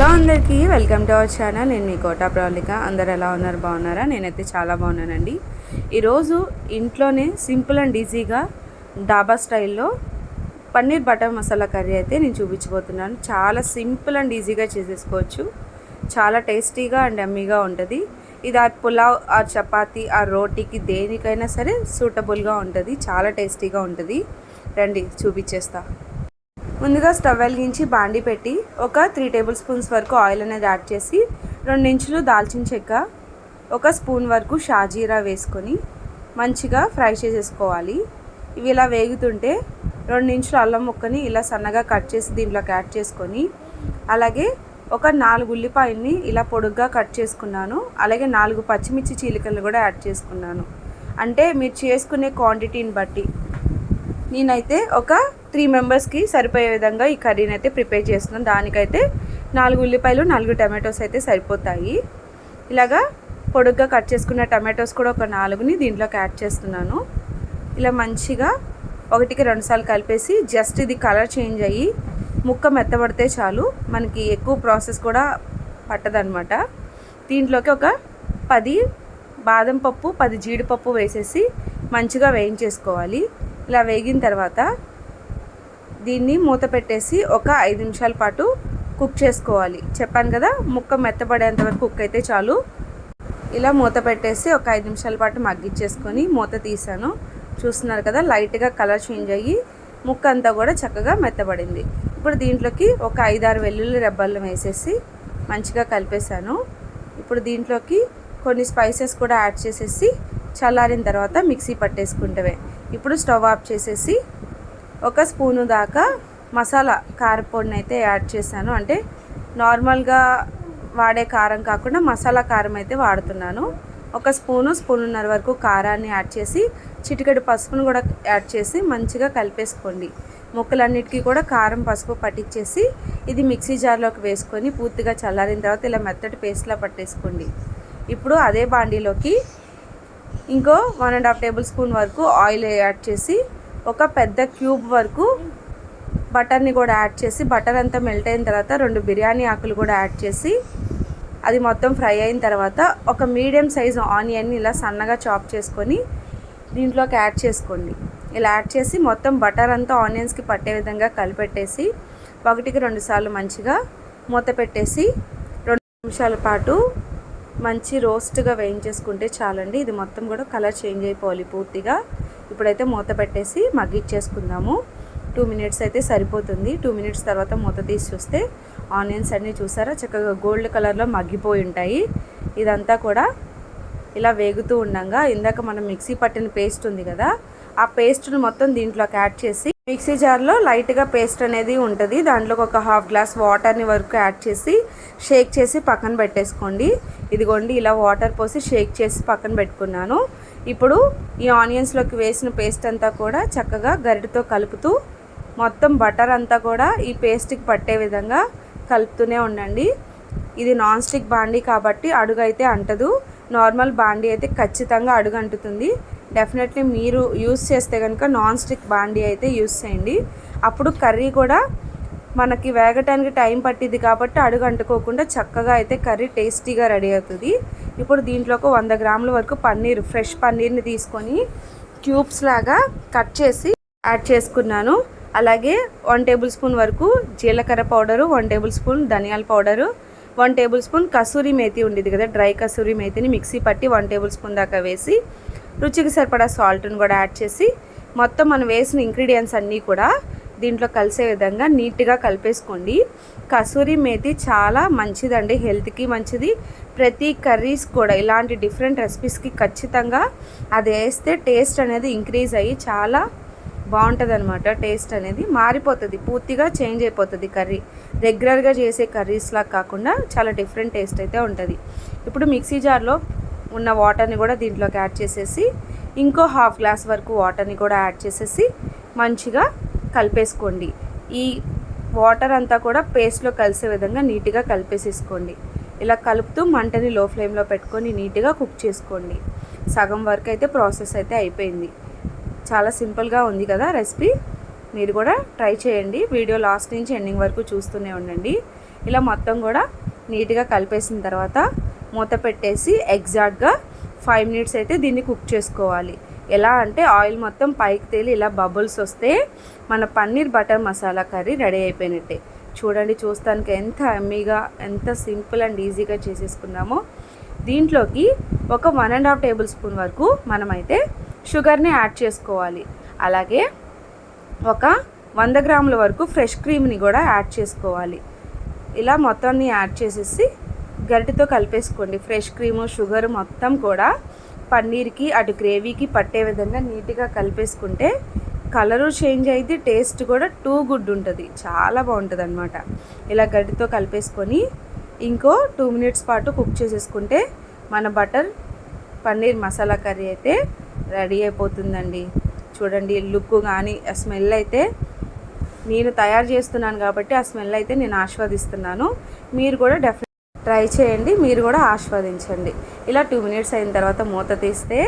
Hello అందరికీ welcome to our channel. నేను మీ quota Pravalika. అందరు ఎలా ఉన్నారు? బాగున్నారా? నేనైతే చాలా బాగున్నానండి. ఈరోజు ఇంట్లోనే సింపుల్ అండ్ ఈజీగా డాబా స్టైల్లో పన్నీర్ బటర్ మసాలా కర్రీ అయితే నేను చూపించబోతున్నాను. చాలా సింపుల్ అండ్ ఈజీగా చేసేసుకోవచ్చు. చాలా టేస్టీగా అండ్ అమ్మీగా ఉంటుంది. ఇది ఆ పులావ్ ఆ చపాతీ ఆ రోటీకి దేనికైనా సరే సూటబుల్గా ఉంటుంది. చాలా టేస్టీగా ఉంటుంది. రండి చూపించేస్తా. ముందుగా స్టవ్ వెలిగించి బాండి పెట్టి ఒక త్రీ టేబుల్ స్పూన్స్ వరకు ఆయిల్ అనేది యాడ్ చేసి రెండు ఇంచులు దాల్చిన చెక్క ఒక స్పూన్ వరకు షాజీరా వేసుకొని మంచిగా ఫ్రై చేసేసుకోవాలి. ఇవి ఇలా వేగుతుంటే రెండు ఇంచులు అల్లం ముక్కని ఇలా సన్నగా కట్ చేసి దీంట్లోకి యాడ్ చేసుకొని అలాగే ఒక నాలుగు ఉల్లిపాయల్ని ఇలా పొడుగ్గా కట్ చేసుకున్నాను. అలాగే నాలుగు పచ్చిమిర్చి చీలికలు కూడా యాడ్ చేసుకున్నాను. అంటే మీరు చేసుకునే క్వాంటిటీని బట్టి నేనైతే ఒక త్రీ మెంబర్స్కి సరిపోయే విధంగా ఈ కర్రీని అయితే ప్రిపేర్ చేస్తున్నాను. దానికైతే నాలుగు ఉల్లిపాయలు నాలుగు టమాటోస్ అయితే సరిపోతాయి. ఇలాగా పొడుగ్గా కట్ చేసుకున్న టమాటోస్ కూడా ఒక నాలుగుని దీంట్లోకి యాడ్ చేస్తున్నాను. ఇలా మంచిగా ఒకటికి రెండుసార్లు కలిపేసి జస్ట్ ఇది కలర్ చేంజ్ అయ్యి ముక్క మెత్తబడితే చాలు. మనకి ఎక్కువ ప్రాసెస్ కూడా పట్టదనమాట దీంట్లోకి ఒక పది బాదం పప్పు పది జీడిపప్పు వేసేసి మంచిగా వేయించేసుకోవాలి. ఇలా వేగిన తర్వాత దీన్ని మూత పెట్టేసి ఒక ఐదు నిమిషాల పాటు కుక్ చేసుకోవాలి. చెప్పాను కదా ముక్క మెత్తబడేంత వరకు కుక్ అయితే చాలు. ఇలా మూత పెట్టేసి ఒక ఐదు నిమిషాల పాటు మగ్గిచ్చేసుకొని మూత తీసాను. చూస్తున్నారు కదా లైట్గా కలర్ చేంజ్ అయ్యి ముక్క అంతా కూడా చక్కగా మెత్తబడింది. ఇప్పుడు దీంట్లోకి ఒక ఐదారు వెల్లుల్లి రెబ్బలను వేసేసి మంచిగా కలిపేశాను. ఇప్పుడు దీంట్లోకి కొన్ని స్పైసెస్ కూడా యాడ్ చేసేసి చల్లారిన తర్వాత మిక్సీ పట్టేసుకుంటవే. ఇప్పుడు స్టవ్ ఆఫ్ చేసేసి ఒక స్పూను దాకా మసాలా కారపొడిని అయితే యాడ్ చేశాను. అంటే నార్మల్గా వాడే కారం కాకుండా మసాలా కారం అయితే వాడుతున్నాను. ఒక స్పూను స్పూనున్నర వరకు కారాన్ని యాడ్ చేసి చిటికెడు పసుపును కూడా యాడ్ చేసి మంచిగా కలిపేసుకోండి. ముక్కలన్నిటికీ కూడా కారం పసుపు పట్టించేసి ఇది మిక్సీ జార్లోకి వేసుకొని పూర్తిగా చల్లారిన తర్వాత ఇలా మెత్తటి పేస్ట్లా పట్టేసుకోండి. ఇప్పుడు అదే బాండీలోకి ఇంకో one and half table spoon వరకు ఆయిల్ యాడ్ చేసి ఒక పెద్ద క్యూబ్ వరకు బటర్ని కూడా యాడ్ చేసి బటర్ అంతా మెల్ట్ అయిన తర్వాత రెండు బిర్యానీ ఆకులు కూడా యాడ్ చేసి అది మొత్తం ఫ్రై అయిన తర్వాత ఒక మీడియం సైజు ఆనియన్ని ఇలా సన్నగా చాప్ చేసుకొని దీంట్లోకి యాడ్ చేసుకోండి. ఇలా యాడ్ చేసి మొత్తం బటర్ అంతా ఆనియన్స్కి పట్టే విధంగా కలిపెట్టేసి ఒకటికి రెండు సార్లు మంచిగా మూత పెట్టేసి రెండు నిమిషాల పాటు మంచి రోస్ట్గా వేయించేసుకుంటే చాలండి. ఇది మొత్తం కూడా కలర్ చేంజ్ అయిపోవాలి పూర్తిగా. ఇప్పుడైతే మూత పెట్టేసి మగ్గిచ్చేసుకుందాము. టూ మినిట్స్ అయితే సరిపోతుంది. టూ మినిట్స్ తర్వాత మూత తీసి చూస్తే ఆనియన్స్ అన్నీ చూసారా? చక్కగా గోల్డ్ కలర్లో మగ్గిపోయి ఉంటాయి. ఇదంతా కూడా ఇలా వేగుతూ ఉండగా. ఇందాక మనం మిక్సీ పట్టిన పేస్ట్ ఉంది కదా ఆ పేస్ట్ను మొత్తం దీంట్లోకి యాడ్ చేసి మిక్సీ జార్లో లైట్గా పేస్ట్ అనేది ఉంటుంది. దాంట్లోకి ఒక హాఫ్ గ్లాస్ వాటర్ని వరకు యాడ్ చేసి షేక్ చేసి పక్కన పెట్టేసుకోండి. ఇదిగోండి ఇలా వాటర్ పోసి షేక్ చేసి పక్కన పెట్టుకున్నాను. ఇప్పుడు ఈ ఆనియన్స్లోకి వేసిన పేస్ట్ అంతా కూడా చక్కగా గరిటతో కలుపుతూ మొత్తం బటర్ అంతా కూడా ఈ పేస్ట్కి పట్టే విధంగా కలుపుతూనే ఉండండి. ఇది నాన్ స్టిక్ బాండీ కాబట్టి అడుగు అయితే అంటదు. నార్మల్ బాండీ అయితే ఖచ్చితంగా అడుగు అంటుతుంది డెఫినెట్లీ మీరు యూస్ చేస్తే కనుక నాన్ స్టిక్ బాండీ అయితే యూస్ చేయండి. అప్పుడు కర్రీ కూడా మనకి వేగటానికి టైం పట్టింది కాబట్టి అడుగు అంటుకోకుండా చక్కగా అయితే కర్రీ టేస్టీగా రెడీ అవుతుంది. ఇప్పుడు దీంట్లోకి వంద గ్రాముల వరకు పన్నీర్ ఫ్రెష్ పన్నీర్ని తీసుకొని క్యూబ్స్ లాగా కట్ చేసి యాడ్ చేసుకున్నాను. అలాగే వన్ టేబుల్ స్పూన్ వరకు జీలకర్ర పౌడరు వన్ టేబుల్ స్పూన్ ధనియాల powder one tablespoon kasuri methi ఉండేది కదా డ్రై కసూరి మేతిని మిక్సీ పట్టి వన్ టేబుల్ స్పూన్ దాకా వేసి రుచికి సరిపడా సాల్ట్ని కూడా యాడ్ చేసి మొత్తం మనం వేసిన ఇంగ్రీడియంట్స్ అన్నీ కూడా దీంట్లో కలిసే విధంగా నీట్గా కలిపేసుకోండి. కసూరి మేతి చాలా మంచిదండి హెల్త్కి మంచిది. ప్రతి కర్రీస్ కూడా ఇలాంటి డిఫరెంట్ రెసిపీస్కి ఖచ్చితంగా అది వేస్తే టేస్ట్ అనేది ఇంక్రీజ్ అయ్యి చాలా బాగుంటుంది అనమాట టేస్ట్ అనేది మారిపోతుంది పూర్తిగా చేంజ్ అయిపోతుంది కర్రీ. రెగ్యులర్గా చేసే కర్రీస్లా కాకుండా చాలా డిఫరెంట్ టేస్ట్ అయితే ఉంటుంది. ఇప్పుడు మిక్సీ జార్లో ఉన్న వాటర్ని కూడా దీంట్లోకి యాడ్ చేసేసి ఇంకో హాఫ్ గ్లాస్ వరకు వాటర్ని కూడా యాడ్ చేసేసి మంచిగా కలిపేసుకోండి. ఈ వాటర్ అంతా కూడా పేస్ట్లో కలిసే విధంగా నీట్గా కలిపేసేసుకోండి. ఇలా కలుపుతూ మంటని లో ఫ్లేమ్లో పెట్టుకొని నీట్గా కుక్ చేసుకోండి. సగం వరకు అయితే ప్రాసెస్ అయితే అయిపోయింది. చాలా సింపుల్గా ఉంది కదా రెసిపీ. మీరు కూడా ట్రై చేయండి. వీడియో లాస్ట్ నుంచి ఎండింగ్ వరకు చూస్తూనే ఉండండి. ఇలా మొత్తం కూడా నీట్గా కలిపేసిన తర్వాత మూత పెట్టేసి ఎగ్జాక్ట్గా ఫైవ్ మినిట్స్ అయితే దీన్ని కుక్ చేసుకోవాలి. ఎలా అంటే ఆయిల్ మొత్తం పైకి తేలి ఇలా బబుల్స్ వస్తే మన paneer butter masala curry ready అయిపోయినట్టే. చూడండి చూస్తానికి ఎంత ఎమ్మీగా ఎంత సింపుల్ అండ్ ఈజీగా చేసేసుకున్నామో. దీంట్లోకి ఒక one and half table spoon వరకు మనమైతే షుగర్ని యాడ్ చేసుకోవాలి. అలాగే ఒక వంద గ్రాముల వరకు ఫ్రెష్ క్రీమ్ని కూడా యాడ్ చేసుకోవాలి. ఇలా మొత్తాన్ని యాడ్ చేసేసి గరిటెతో కలిపేసుకోండి. ఫ్రెష్ క్రీము షుగర్ మొత్తం కూడా పన్నీర్కి అటు గ్రేవీకి పట్టే విధంగా నీట్గా కలిపేసుకుంటే కలరు చేంజ్ అయితే టేస్ట్ కూడా టూ గుడ్ ఉంటుంది. చాలా బాగుంటుంది అనమాట ఇలా గడ్డితో కలిపేసుకొని ఇంకో టూ మినిట్స్ పాటు కుక్ చేసేసుకుంటే మన బటర్ పన్నీర్ మసాలా కర్రీ అయితే రెడీ అయిపోతుందండి. చూడండి లుక్ కానీ ఆ స్మెల్ అయితే నేను తయారు చేస్తున్నాను కాబట్టి ఆ స్మెల్ అయితే నేను ఆస్వాదిస్తున్నాను. మీరు కూడా డెఫినెట్ ట్రై చేయండి మీరు కూడా ఆస్వాదించండి. ఇలా టూ మినిట్స్ అయిన తర్వాత మూత తీస్తే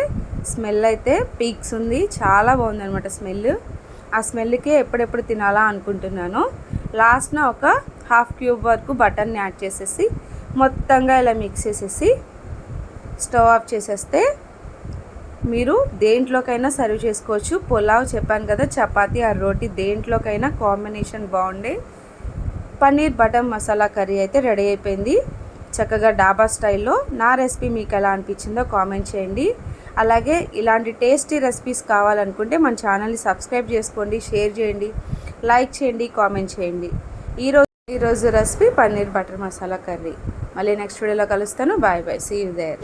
స్మెల్ అయితే పీక్స్ ఉంది. చాలా బాగుంది అనమాట స్మెల్ ఆ స్మెల్కే ఎప్పుడెప్పుడు తినాలా అనుకుంటున్నాను. లాస్ట్న ఒక హాఫ్ క్యూబ్ వరకు బటర్ని యాడ్ చేసేసి మొత్తంగా ఇలా మిక్స్ చేసేసి స్టవ్ ఆఫ్ చేసేస్తే మీరు దేంట్లోకైనా సర్వ్ చేసుకోవచ్చు. పులావ్ చెప్పాను కదా చపాతి ఆ రోటీ దేంట్లోకైనా కాంబినేషన్ బాగుండే. పన్నీర్ బటర్ మసాలా కర్రీ అయితే రెడీ అయిపోయింది. చక్కగా డాబా స్టైల్లో నా రెసిపీ మీకు ఎలా అనిపించిందో కామెంట్ చేయండి. అలాగే ఇలాంటి టేస్టీ రెసిపీస్ కావాలనుకుంటే మన ఛానల్ని సబ్స్క్రైబ్ చేసుకోండి షేర్ చేయండి లైక్ చేయండి కామెంట్ చేయండి. ఈరోజు ఈరోజు recipe paneer butter masala curry. మళ్ళీ నెక్స్ట్ వీడియోలో కలుస్తాను. Bye bye. See you there